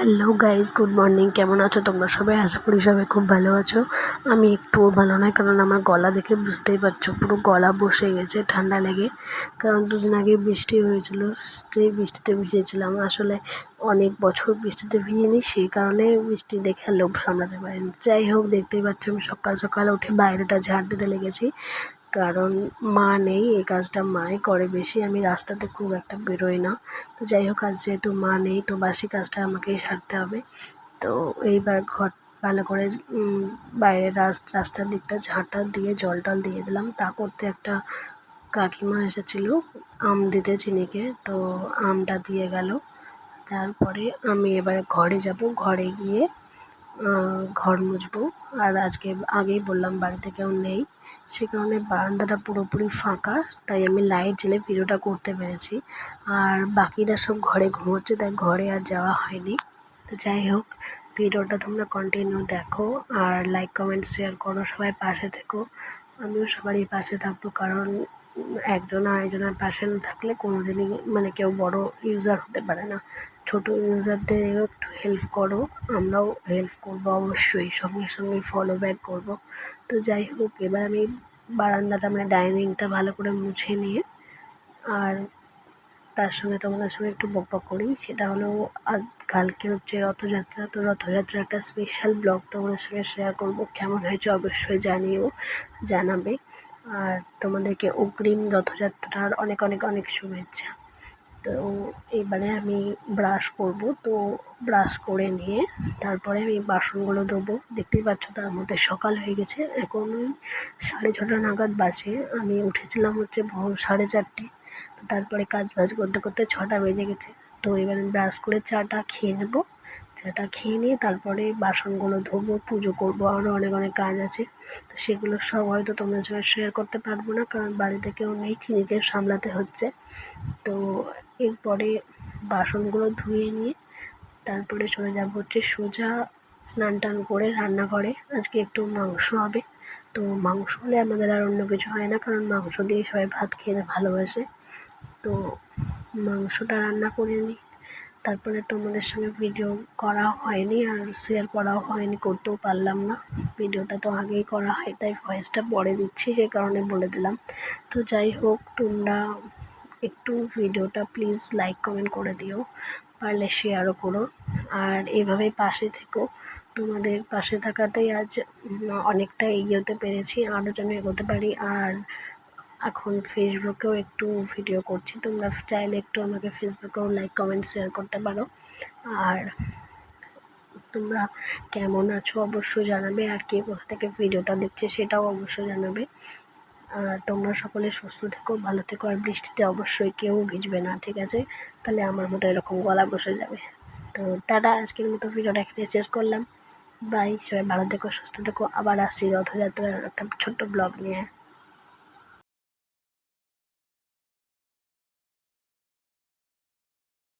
Hello guys good morning কেমন আছো তোমরা সবাই? আশা করি সবাই খুব ভালো আছো। আমি একটুও ভালো নয় কারণ আমার গলা দেখে বুঝতেই পারছ, পুরো গলা বসে গেছে ঠান্ডা লেগে। কারণ দুদিন আগে বৃষ্টি হয়েছিল, সেই বৃষ্টিতে ভিজেছিলাম। আসলে অনেক বছর বৃষ্টিতে ভিজিনি, সেই কারণে বৃষ্টি দেখে আর লোভ সামলাতে পারিনি। যাই হোক, দেখতেই পাচ্ছ আমি সকাল সকাল উঠে বাইরেটা ঝাড় দিতে লেগেছি। কারণ মা নেই, এই কাজটা মাই করে বেশি। আমি রাস্তাতে খুব একটা বেরোই না। তো যাই হোক, আজ যেহেতু মা নেই, তো বাসি কাজটা আমাকেই সারতে হবে। তো এইবার ঘর ভালো করে বাইরের রাস্তার দিকটা ঝাঁটা দিয়ে, জল টল দিয়ে দিলাম। তা করতে একটা কাকিমা এসেছিল, আম দিতে চিনিকে। তো আমটা দিয়ে গেল। তারপরে আমি এবারে ঘরে যাব। ঘরে গিয়ে ঘর মুছবো। আর আজকে আগেই বললাম বাড়িতে কেউ নেই। সে কারণে বারান্দাটা পুরোপুরি ফাঁকা, তাই আমি লাইট জ্বেলে ভিডিওটা করতে পেরেছি। আর বাকিরা সব ঘরে ঘুমোচ্ছে, তাই ঘরে আর যাওয়া হয়নি। তো যাই হোক, ভিডিওটা তোমরা কন্টিনিউ দেখো আর লাইক কমেন্ট শেয়ার করো, সবাই পাশে থেকো। আমিও সবারই পাশে থাকব, কারণ একজন আরেকজনের পাশে না থাকলে কোনো দিনই মানে কেউ বড় ইউজার হতে পারে না। ছোটো ইউজারদেরও একটু হেল্প করো, আমরাও হেল্প করব অবশ্যই, সঙ্গে সঙ্গে ফলো ব্যাক করব। তো যাই হোক, এবার আমি বারান্দাটা মানে ডাইনিংটা ভালো করে মুছে নিয়ে আর তার সঙ্গে তোমাদের সঙ্গে একটু বক বক করি। সেটা হলো কালকে হচ্ছে রথযাত্রা। তো রথযাত্রার একটা স্পেশাল ব্লগ তোমাদের সঙ্গে শেয়ার করব। কেমন হয়েছে অবশ্যই জানিও, জানাবে। আর তোমাদেরকে অগ্রিম রথযাত্রার অনেক অনেক অনেক শুভেচ্ছা। তো এবারে আমি ব্রাশ করব। তো ব্রাশ করে নিয়ে তারপরে আমি বাসনগুলো ধোবো। দেখতেই পাচ্ছ তার মধ্যে সকাল হয়ে গেছে। এখন ওই সাড়ে ছটা নাগাদ বাসে আমি উঠেছিলাম হচ্ছে ভোর সাড়ে চারটে। তো তারপরে কাজ বাজ করতে করতে ছটা বেজে গেছে। তো এবার ব্রাশ করে চাটা খেয়ে নেব। চাটা খেয়ে নিয়ে তারপরে বাসনগুলো ধোবো, পুজো করব আরও অনেক অনেক কাজ আছে। তো সেগুলো সব হয়তো তোমাদের সঙ্গে শেয়ার করতে পারব না, কারণ বাড়িতে কেউ নেই চিনিকে সামলাতে হচ্ছে। তো এরপরে বাসনগুলো ধুয়ে নিয়ে তারপরে চলে যাব হচ্ছে সোজা স্নান টান করে রান্নাঘরে। আজকে একটু মাংস হবে। তো মাংস হলে আমাদের আর অন্য কিছু হয় না, কারণ মাংস দিয়ে সবাই ভাত খেতে ভালোবাসে। তো মাংসটা রান্না করে নিই। তারপরে তোমাদের সঙ্গে ভিডিও করা হয়নি আর শেয়ার করাও হয়নি, করতেও পারলাম না। ভিডিওটা তো আগেই করা হয়, তাই ভয়েসটা পরে দিচ্ছি, সে কারণে বলে দিলাম। তো যাই হোক, তোমরা একটু ভিডিওটা প্লিজ লাইক কমেন্ট করে দিও, পারলে শেয়ারও করো। আর এভাবেই পাশে থেকো। তোমাদের পাশে থাকাতেই আজ অনেকটা এগিয়ে পেরেছি আরও যেন এগোতে পারি। আর এখন ফেসবুকেও একটু ভিডিও করছি। তোমরা চাইলে একটু আমাকে ফেসবুকেও লাইক কমেন্ট শেয়ার করতে পারো। আর তোমরা কেমন আছো অবশ্যই জানাবে, আর কে কোথা থেকে ভিডিওটা দেখছে সেটাও অবশ্যই জানাবে। আর তোমরা সকলে সুস্থ থেকো, ভালো থেকো, আর বৃষ্টিতে অবশ্যই কেউ ভিজবে না, ঠিক আছে? তাহলে আমার মতো এরকম গলা বসে যাবে। তো টাটা, আজকের মতো ভিডিওটা এখানে শেষ করলাম। বাই সবাই ভালো থেকো, সুস্থ থেকো। আবার আসছি রথযাত্রার একটা ছোট্ট ব্লগ নিয়ে।